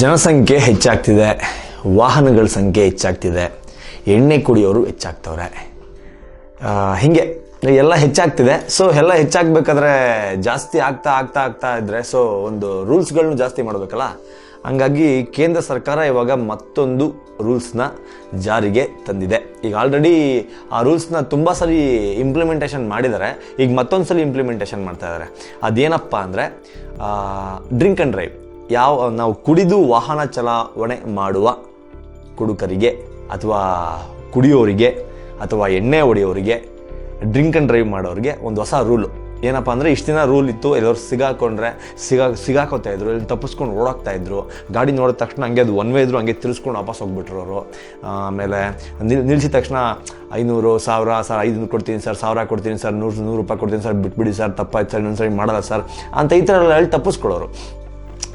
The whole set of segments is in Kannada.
ಜನಸಂಖ್ಯೆ ಹೆಚ್ಚಾಗ್ತಿದೆ, ವಾಹನಗಳ ಸಂಖ್ಯೆ ಹೆಚ್ಚಾಗ್ತಿದೆ, ಎಣ್ಣೆ ಕುಡಿಯೋರು ಹೆಚ್ಚಾಗ್ತವ್ರೆ. ಹೀಗೆ, ಎಲ್ಲ ಹೆಚ್ಚಾಗ್ತಿದೆ. ಸೊ ಎಲ್ಲ ಹೆಚ್ಚಾಗಬೇಕಾದ್ರೆ ಜಾಸ್ತಿ ಆಗ್ತಾ ಆಗ್ತಾ ಆಗ್ತಾ ಇದ್ರೆ ಸೊ ಒಂದು ರೂಲ್ಸ್ಗಳನ್ನು ಜಾಸ್ತಿ ಮಾಡಬೇಕಲ್ಲ? ಹಂಗಾಗಿ ಕೇಂದ್ರ ಸರ್ಕಾರ ಇವಾಗ ಮತ್ತೊಂದು ರೂಲ್ಸ್ನ ಜಾರಿಗೆ ತಂದಿದೆ. ಈಗ ಆಲ್ರೆಡಿ ಆ ರೂಲ್ಸ್ನ ತುಂಬ ಸರಿ ಇಂಪ್ಲಿಮೆಂಟೇಷನ್ ಮಾಡಿದ್ದಾರೆ. ಈಗ ಮತ್ತೊಂದು ಸಲ ಇಂಪ್ಲಿಮೆಂಟೇಷನ್ ಮಾಡ್ತಾ ಇದ್ದಾರೆ. ಅದೇನಪ್ಪ ಅಂದರೆ ಡ್ರಿಂಕ್ ಆ್ಯಂಡ್ ಡ್ರೈವ್ ಯಾವ, ನಾವು ಕುಡಿದು ವಾಹನ ಚಲಾವಣೆ ಮಾಡುವ ಕುಡುಕರಿಗೆ ಅಥವಾ ಕುಡಿಯೋರಿಗೆ ಅಥವಾ ಎಣ್ಣೆ ಹೊಡೆಯೋರಿಗೆ ಡ್ರಿಂಕ್ ಆ್ಯಂಡ್ ಡ್ರೈವ್ ಮಾಡೋರಿಗೆ ಒಂದು ಹೊಸ ರೂಲು ಏನಪ್ಪ ಅಂದರೆ, ಇಷ್ಟು ದಿನ ರೂಲ್ ಇತ್ತು, ಎಲ್ಲರೂ ಸಿಗಾಕೊಂಡ್ರೆ, ಸಿಗಾ, ಸಿಗಾಕೋತಾ ಇದ್ರು ಇಲ್ಲಿ ತಪ್ಪಿಸ್ಕೊಂಡು ಓಡಾಕ್ತಾ ಇದ್ರು, ಗಾಡಿ ನೋಡಿದ ತಕ್ಷಣ ಹಂಗೆ ಅದು ಒನ್ ವೇ ಇದ್ರು ಹಂಗೆ ತಿರ್ಸ್ಕೊಂಡು ವಾಪಸ್ ಹೋಗ್ಬಿಟ್ರು ಅವರು ಆಮೇಲೆ ನಿಲ್, ನಿಲ್ಸಿದ ತಕ್ಷಣ ಐನೂರು, ಸಾವಿರ, ಸರ್ ಐದುನೂರು ಕೊಡ್ತೀನಿ ಸರ್, ಸಾವಿರ ಕೊಡ್ತೀನಿ ಸರ್, ನೂರು ನೂರು ರೂಪಾಯಿ ಕೊಡ್ತೀನಿ ಸರ್, ಬಿಟ್ಬಿಡಿ ಸರ್, ತಪ್ಪಾಯ್ತು ಸರ್ ಇನ್ನೊಂದು ಸರಿ ಮಾಡಲ್ಲ ಸರ್, ಅಂತ ಈ ಥರ ಎಲ್ಲ ಹೇಳಿ ತಪ್ಪಿಸ್ಕೊಳ್ಳೋರು.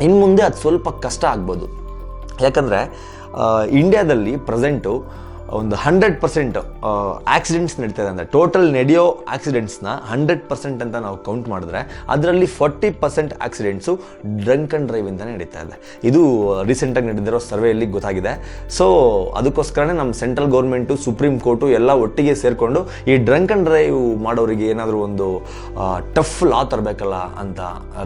ಇನ್ನು ಮುಂದೆ ಅದು ಸ್ವಲ್ಪ ಕಷ್ಟ ಆಗ್ಬೋದು. ಯಾಕಂದರೆ ಇಂಡ್ಯಾದಲ್ಲಿ ಪ್ರೆಸೆಂಟು ಒಂದು ಹಂಡ್ರೆಡ್ ಪರ್ಸೆಂಟ್ ಆಕ್ಸಿಡೆಂಟ್ಸ್ ನಡೀತಾ ಇದೆ ಅಂದರೆ ಟೋಟಲ್ ನಡೆಯೋ ಆಕ್ಸಿಡೆಂಟ್ಸ್ನ ಹಂಡ್ರೆಡ್ ಪರ್ಸೆಂಟ್ ಅಂತ ನಾವು ಕೌಂಟ್ ಮಾಡಿದ್ರೆ ಅದರಲ್ಲಿ forty percent accidents drunk and ಇಂದ ನಡೀತಾ ಇದೆ. ಇದು ರೀಸೆಂಟಾಗಿ ನಡೆದಿರೋ ಸರ್ವೆಯಲ್ಲಿ ಗೊತ್ತಾಗಿದೆ. ಸೊ ಅದಕ್ಕೋಸ್ಕರನೇ ನಮ್ಮ ಸೆಂಟ್ರಲ್ ಗೌರ್ಮೆಂಟು ಸುಪ್ರೀಂ ಕೋರ್ಟು ಎಲ್ಲ ಒಟ್ಟಿಗೆ ಸೇರಿಕೊಂಡು ಈ ಡ್ರಂಕ್ ಆ್ಯಂಡ್ ಡ್ರೈವ್ ಮಾಡೋರಿಗೆ ಏನಾದರೂ ಒಂದು ಟಫ್ ಲಾ ತರಬೇಕಲ್ಲ ಅಂತ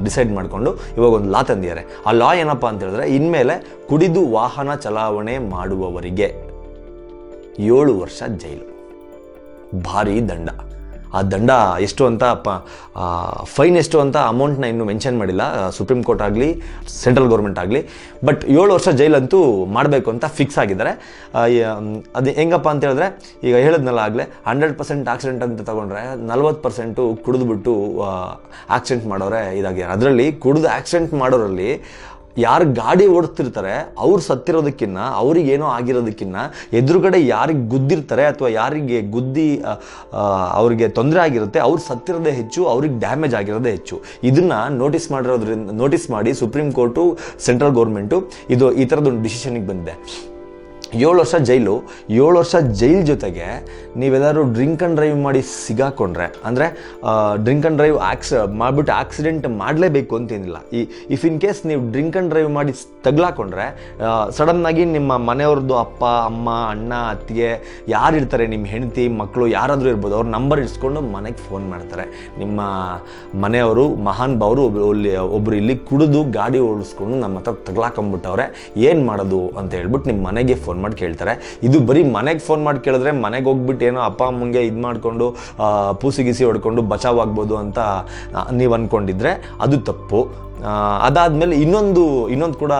ಡಿಸೈಡ್ ಮಾಡಿಕೊಂಡು ಇವಾಗ ಒಂದು ಲಾ ತಂದಿದ್ದಾರೆ. ಆ ಲಾ ಏನಪ್ಪ ಅಂತ ಹೇಳಿದ್ರೆ, ಇನ್ಮೇಲೆ ಕುಡಿದು ವಾಹನ ಚಲಾವಣೆ ಮಾಡುವವರಿಗೆ. ಏಳು ವರ್ಷ ಜೈಲು. ಭಾರಿ ದಂಡ. ಆ ದಂಡ ಎಷ್ಟು ಅಂತ ಪ ಫೈನ್ ಎಷ್ಟು ಅಂತ ಅಮೌಂಟ್ನ ಇನ್ನೂ ಮೆನ್ಷನ್ ಮಾಡಿಲ್ಲ. ಸುಪ್ರೀಂ ಕೋರ್ಟ್ ಆಗಲಿ, ಸೆಂಟ್ರಲ್ ಗೌರ್ಮೆಂಟ್ ಆಗಲಿ. ಬಟ್ ಏಳು ವರ್ಷ ಜೈಲಂತೂ ಮಾಡಬೇಕು ಅಂತ ಫಿಕ್ಸ್ ಆಗಿದ್ದಾರೆ. ಅದು ಹೆಂಗಪ್ಪ ಅಂತ ಹೇಳಿದ್ರೆ, ಈಗ ಹೇಳಿದ್ನಲ್ಲ ಆಗಲೇ, ಹಂಡ್ರೆಡ್ ಪರ್ಸೆಂಟ್ ಆಕ್ಸಿಡೆಂಟ್ ಅಂತ ತಗೊಂಡ್ರೆ ನಲ್ವತ್ತು ಪರ್ಸೆಂಟು ಕುಡಿದ್ಬಿಟ್ಟು ಆಕ್ಸಿಡೆಂಟ್ ಮಾಡೋರೆ ಇದಾಗ್ಯಾರ ಅದರಲ್ಲಿ ಕುಡಿದು ಆಕ್ಸಿಡೆಂಟ್ ಮಾಡೋರಲ್ಲಿ ಯಾರು ಗಾಡಿ ಓಡಿಸ್ತಿರ್ತಾರೆ ಅವ್ರು ಸತ್ತಿರೋದಕ್ಕಿನ್ನ ಅವ್ರಿಗೇನೋ ಆಗಿರೋದಕ್ಕಿನ್ನ, ಎದುರುಗಡೆ ಯಾರಿಗೆ ಗುದ್ದಿರ್ತಾರೆ ಅಥವಾ ಯಾರಿಗೆ ಗುದ್ದಿ ಅವ್ರಿಗೆ ತೊಂದರೆ ಆಗಿರುತ್ತೆ, ಅವ್ರು ಸತ್ತಿರೋದೇ ಹೆಚ್ಚು, ಅವ್ರಿಗೆ ಡ್ಯಾಮೇಜ್ ಆಗಿರೋದೇ ಹೆಚ್ಚು. ಇದನ್ನು ನೋಟಿಸ್ ಮಾಡಿರೋದ್ರಿಂದ, ನೋಟಿಸ್ ಮಾಡಿ ಸುಪ್ರೀಂ ಕೋರ್ಟು, ಸೆಂಟ್ರಲ್ ಗೌರ್ಮೆಂಟು, ಇದು ಈ ಥರದೊಂದು ಡಿಸಿಷನಿಗೆ ಬಂದಿದೆ. ಏಳು ವರ್ಷ ಜೈಲು, ಏಳು ವರ್ಷ ಜೈಲ್ ಜೊತೆಗೆ ನೀವೆಲ್ಲರೂ ಡ್ರಿಂಕ್ ಆ್ಯಂಡ್ ಡ್ರೈವ್ ಮಾಡಿ ಸಿಗಾಕೊಂಡ್ರೆ, ಅಂದರೆ ಡ್ರಿಂಕ್ ಆ್ಯಂಡ್ ಡ್ರೈವ್ ಆಕ್ಸ್, ಮಾಡಿಬಿಟ್ಟು ಆಕ್ಸಿಡೆಂಟ್ ಮಾಡಲೇಬೇಕು ಅಂತೇನಿಲ್ಲ. ಈ, ಇಫ್ ಇನ್ ಕೇಸ್ ನೀವು ಡ್ರಿಂಕ್ ಆ್ಯಂಡ್ ಡ್ರೈವ್ ಮಾಡಿ ತಗ್ಲಾಕೊಂಡ್ರೆ ಸಡನ್ನಾಗಿ ನಿಮ್ಮ ಮನೆಯವ್ರದ್ದು ಅಪ್ಪ, ಅಮ್ಮ, ಅಣ್ಣ, ಅತ್ತಿಗೆ ಯಾರು ಇರ್ತಾರೆ ನಿಮ್ಮ ಹೆಂಡತಿ ಮಕ್ಕಳು ಯಾರಾದರೂ ಇರ್ಬೋದು, ಅವ್ರ ನಂಬರ್ ಇಡ್ಸ್ಕೊಂಡು ಮನೆಗೆ ಫೋನ್ ಮಾಡ್ತಾರೆ. ನಿಮ್ಮ ಮನೆಯವರು, ಮಹಾನ್ ಭಾವರು ಇಲ್ಲಿ ಒಬ್ಬರು ಇಲ್ಲಿ ಕುಡಿದು ಗಾಡಿ ಓಡಿಸ್ಕೊಂಡು ನಮ್ಮ ಹತ್ರ ತಗ್ಲಾಕೊಂಬಿಟ್ಟವ್ರೆ ಏನು ಮಾಡೋದು ಅಂತ ಹೇಳ್ಬಿಟ್ಟು ನಿಮ್ಮ ಮನೆಗೆ ಫೋನ್ ಮಾಡಿ ಕೇಳ್ತಾರೆ. ಇದು ಬರೀ ಮನೆಗೆ ಫೋನ್ ಮಾಡಿ ಕೇಳಿದ್ರೆ ಮನೆಗೆ ಹೋಗ್ಬಿಟ್ಟು ಏನೋ ಅಪ್ಪ, ಅಮ್ಮಂಗೆ ಇದು ಮಾಡಿಕೊಂಡು ಪೂಸಿ ಹೊಡ್ಕೊಂಡು ಬಚಾವ್ ಆಗ್ಬೋದು ಅಂತ ನೀವು ಅಂದ್ಕೊಂಡಿದ್ರೆ ಅದು ತಪ್ಪು. ಅದಾದ್ಮೇಲೆ ಇನ್ನೊಂದು ಇನ್ನೊಂದು ಕೂಡ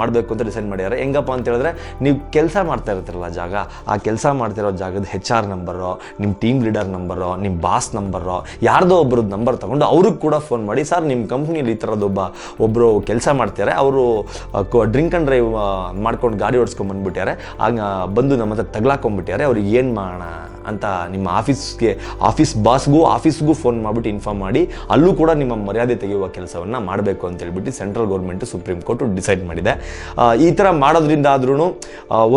ಮಾಡಬೇಕು ಅಂತ ಡಿಸೈಡ್ ಮಾಡಿದ್ದಾರೆ ಹೆಂಗಪ್ಪ ಅಂತ ಹೇಳಿದ್ರೆ, ನೀವು ಕೆಲಸ ಮಾಡ್ತಾ ಇರ್ತೀರಲ್ಲ ಜಾಗ, ಆ ಕೆಲಸ ಮಾಡ್ತಿರೋ ಜಾಗದ ಹೆಚ್ ಆರ್ ನಂಬರೋ ನಿಮ್ಮ ಟೀಮ್ ಲೀಡರ್ ನಂಬರೋ ನಿಮ್ಮ ಬಾಸ್ ನಂಬರೋ ಯಾರ್ದೋ ಒಬ್ರದ್ದು ನಂಬರ್ ತೊಗೊಂಡು ಅವ್ರಿಗೆ ಕೂಡ ಫೋನ್ ಮಾಡಿ, ಸರ್ ನಿಮ್ಮ ಕಂಪ್ನಿಯಲ್ಲಿ ಈ ಥರದ್ದೊಬ್ಬ ಒಬ್ಬರು ಕೆಲಸ ಮಾಡ್ತಾರೆ ಅವರು ಡ್ರಿಂಕ್ ಆ್ಯಂಡ್ ಡ್ರೈವ್ ಮಾಡ್ಕೊಂಡು ಗಾಡಿ ಓಡಿಸ್ಕೊಂಡು ಬಂದ್ಬಿಟ್ಟಾರೆ ಆಗ ಬಂದು ನಮ್ಮ ಹತ್ರ ತಗ್ಲಾಕೊಂಡ್ಬಿಟ್ಟಾರೆ ಅವ್ರಿಗೆ ಏನು ಮಾಡೋಣ ಅಂತ ನಿಮ್ಮ ಆಫೀಸ್ಗೆ, ಆಫೀಸ್ ಬಾಸ್ಗೂ ಆಫೀಸ್ಗೂ ಫೋನ್ ಮಾಡಿಬಿಟ್ಟು ಇನ್ಫಾರ್ಮ್ ಮಾಡಿ, ಅಲ್ಲೂ ಕೂಡ ನಿಮ್ಮ ಮರ್ಯಾದೆ ತೆಗೆಯುವ ಕೆಲಸವನ್ನು ಮಾಡಬೇಕು ಅಂತ ಹೇಳ್ಬಿಟ್ಟು central government supreme court decide ಮಾಡಿದೆ. ಈ ಥರ ಮಾಡೋದ್ರಿಂದ ಆದ್ರೂ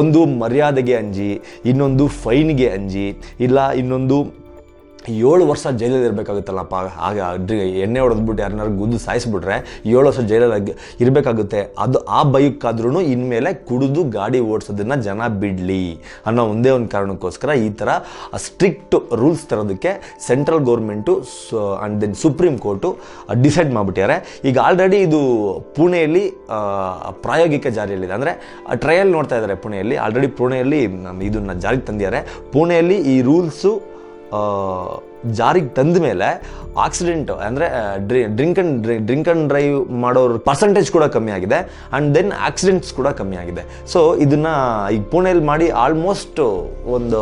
ಒಂದು ಮರ್ಯಾದೆಗೆ ಅಂಜಿ, ಇನ್ನೊಂದು ಫೈನ್ಗೆ ಅಂಜಿ, ಇಲ್ಲ ಇನ್ನೊಂದು ಏಳು ವರ್ಷ ಜೈಲಲ್ಲಿ ಇರಬೇಕಾಗುತ್ತಲ್ಲಪ್ಪ? ಆಗ ಎಣ್ಣೆ ಹೊಡೆದ್ಬಿಟ್ಟು ಯಾರನ್ನಾರು ಗುದ್ದು ಸಾಯಿಸ್ಬಿಟ್ರೆ ಏಳು ವರ್ಷ ಜೈಲಲ್ಲಿ ಇರಬೇಕಾಗುತ್ತೆ. ಅದು ಆ ಬೈಕ್ಕಾದ್ರೂ ಇನ್ಮೇಲೆ ಕುಡಿದು ಗಾಡಿ ಓಡಿಸೋದನ್ನ ಜನ ಬಿಡಲಿ ಅನ್ನೋ ಒಂದೇ ಒಂದು ಕಾರಣಕ್ಕೋಸ್ಕರ ಈ ಥರ ಸ್ಟ್ರಿಕ್ಟ್ ರೂಲ್ಸ್ ತರೋದಕ್ಕೆ central government and then supreme court decide ಮಾಡಿಬಿಟ್ಟಿದ್ದಾರೆ. ಈಗ ಆಲ್ರೆಡಿ ಇದು ಪುಣೆಯಲ್ಲಿ ಪ್ರಾಯೋಗಿಕ ಜಾರಿಯಲ್ಲಿದೆ. ಅಂದರೆ ಟ್ರಯಲ್ ನೋಡ್ತಾ ಇದ್ದಾರೆ ಪುಣೆಯಲ್ಲಿ. ಆಲ್ರೆಡಿ ಪುಣೆಯಲ್ಲಿ ಇದನ್ನ ಜಾರಿಗೆ ತಂದಿದ್ದಾರೆ. ಪುಣೆಯಲ್ಲಿ ಈ ರೂಲ್ಸು 呃 ಜಾರಿಗೆ ತಂದ ಮೇಲೆ ಆಕ್ಸಿಡೆಂಟ್ ಅಂದರೆ ಡ್ರಿ drink and drink and drive ಮಾಡೋರ ಪರ್ಸೆಂಟೇಜ್ ಕೂಡ ಕಮ್ಮಿ ಆಗಿದೆ. ಆ್ಯಂಡ್ ದೆನ್ ಆಕ್ಸಿಡೆಂಟ್ಸ್ ಕೂಡ ಕಮ್ಮಿ ಆಗಿದೆ. ಸೊ ಇದನ್ನು ಈಗ ಪುಣೆಯಲ್ಲಿ ಮಾಡಿ ಆಲ್ಮೋಸ್ಟ್ ಒಂದು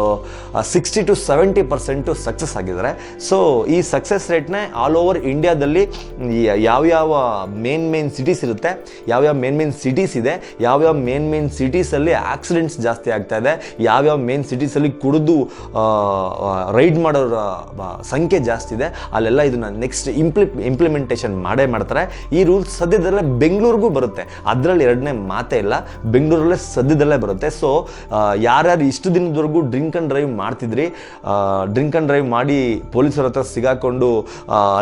sixty to seventy percent success ಆಗಿದ್ದಾರೆ. ಸೊ ಈ ಸಕ್ಸಸ್ ರೇಟ್ನೇ ಆಲ್ ಓವರ್ ಇಂಡಿಯಾದಲ್ಲಿ ಯಾವ್ಯಾವ ಮೇನ್ ಮೇನ್ ಸಿಟೀಸ್ ಇರುತ್ತೆ ಯಾವ್ಯಾವ ಮೇನ್ ಮೇನ್ ಸಿಟೀಸ್ ಇದೆ ಯಾವ್ಯಾವ ಮೇನ್ ಮೇನ್ ಸಿಟೀಸಲ್ಲಿ ಆಕ್ಸಿಡೆಂಟ್ಸ್ ಜಾಸ್ತಿ ಆಗ್ತಾ ಇದೆ ಯಾವ್ಯಾವ ಮೇನ್ ಸಿಟೀಸಲ್ಲಿ ಕುಡಿದು ರೈಡ್ ಮಾಡೋರ ಸಂಖ್ಯೆ ಜಾಸ್ತಿ ಇದೆ. ಅಲ್ಲೆಲ್ಲ ಇದನ್ನ ನೆಕ್ಸ್ಟ್ ಇಂಪ್ಲಿ ಇಂಪ್ಲಿಮೆಂಟೇಷನ್ ಮಾಡೇ ಮಾಡ್ತಾರೆ. ಈ ರೂಲ್ಸ್ ಸದ್ಯದಲ್ಲೇ ಬೆಂಗಳೂರಿಗೂ ಬರುತ್ತೆ. ಅದರಲ್ಲಿ ಎರಡನೇ ಮಾತೇ ಇಲ್ಲ. ಬೆಂಗಳೂರಲ್ಲೇ ಸದ್ಯದಲ್ಲೇ ಬರುತ್ತೆ. ಸೊ ಯಾರ್ಯಾರು ಇಷ್ಟು ದಿನದವರೆಗೂ ಡ್ರಿಂಕ್ ಆ್ಯಂಡ್ ಡ್ರೈವ್ ಮಾಡ್ತಿದ್ರಿ ಡ್ರಿಂಕ್ ಆ್ಯಂಡ್ ಡ್ರೈವ್ ಮಾಡಿ ಪೊಲೀಸರ ಹತ್ರ ಸಿಗಾಕೊಂಡು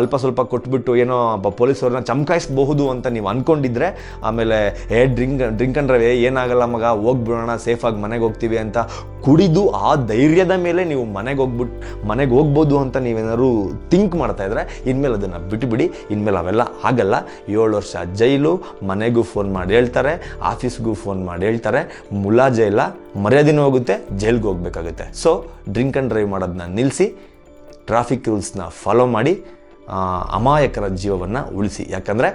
ಅಲ್ಪ ಸ್ವಲ್ಪ ಕೊಟ್ಬಿಟ್ಟು ಏನೋ ಪೊಲೀಸರನ್ನ ಚಮಕಾಯಿಸಬಹುದು ಅಂತ ನೀವು ಅನ್ಕೊಂಡಿದ್ರೆ, ಆಮೇಲೆ, ಏ ಡ್ರಿಂಕ್ ಡ್ರಿಂಕ್ ಆ್ಯಂಡ್ ಡ್ರೈವ್ ಏನಾಗಲ್ಲ ಮಗ, ಹೋಗ್ಬಿಡೋಣ ಸೇಫಾಗಿ ಮನೆಗೆ ಹೋಗ್ತೀವಿ ಅಂತ ಕುಡಿದು ಆ ಧೈರ್ಯದ ಮೇಲೆ ನೀವು ಮನೆಗೆ ಹೋಗ್ಬಿಟ್ಟು ಮನೆಗೆ ಹೋಗ್ಬೋದು ಅಂತ ನೀವೇನಾದ್ರು ಥಿಂಕ್ ಮಾಡ್ತಾ ಇದ್ರೆ ಇನ್ಮೇಲೆ ಅದನ್ನು ಬಿಟ್ಟುಬಿಡಿ ಇನ್ಮೇಲೆ ಅವೆಲ್ಲ ಆಗಲ್ಲ. ಏಳು ವರ್ಷ ಜೈಲು, ಮನೆಗೂ ಫೋನ್ ಮಾಡಿ ಹೇಳ್ತಾರೆ ಆಫೀಸ್ಗೂ ಫೋನ್ ಮಾಡಿ ಹೇಳ್ತಾರೆ ಮುಲಾಜೆ ಇಲ್ಲ ಮರ್ಯಾದೆನೂ ಹೋಗುತ್ತೆ, ಜೈಲ್ಗೆ ಹೋಗ್ಬೇಕಾಗುತ್ತೆ. ಸೊ ಡ್ರಿಂಕ್ ಆ್ಯಂಡ್ ಡ್ರೈವ್ ಮಾಡೋದನ್ನ ನಿಲ್ಲಿಸಿ ಟ್ರಾಫಿಕ್ ರೂಲ್ಸ್ನ ಫಾಲೋ ಮಾಡಿ ಅಮಾಯಕರ ಜೀವವನ್ನು ಉಳಿಸಿ. ಯಾಕಂದರೆ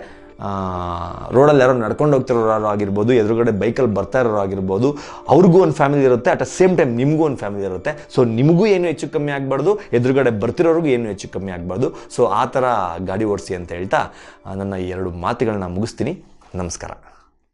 ರೋಡಲ್ಲಿ ಯಾರೋ ನಡ್ಕೊಂಡು ಹೋಗ್ತಿರೋರು ಆಗಿರ್ಬೋದು ಎದುರುಗಡೆ ಬೈಕಲ್ಲಿ ಬರ್ತಾ ಇರೋರು ಆಗಿರ್ಬೋದು ಅವ್ರಿಗೂ ಒಂದು ಫ್ಯಾಮಿಲಿ ಇರುತ್ತೆ ಅಟ್ ಅ ಸೇಮ್ ಟೈಮ್ ನಿಮಗೂ ಒಂದು ಫ್ಯಾಮಿಲಿ ಇರುತ್ತೆ. ಸೊ ನಿಮಗೂ ಏನು ಹೆಚ್ಚು ಕಮ್ಮಿ ಆಗಬಾರ್ದು, ಎದುರುಗಡೆ ಬರ್ತಿರೋರಿಗೂ ಏನು ಹೆಚ್ಚು ಕಮ್ಮಿ ಆಗಬಾರ್ದು. ಸೊ ಆ ಥರ ಗಾಡಿ ಓಡಿಸಿ ಅಂತ ಹೇಳ್ತಾ ನನ್ನ ಎರಡು ಮಾತುಗಳನ್ನ ಮುಗಿಸ್ತೀನಿ. ನಮಸ್ಕಾರ.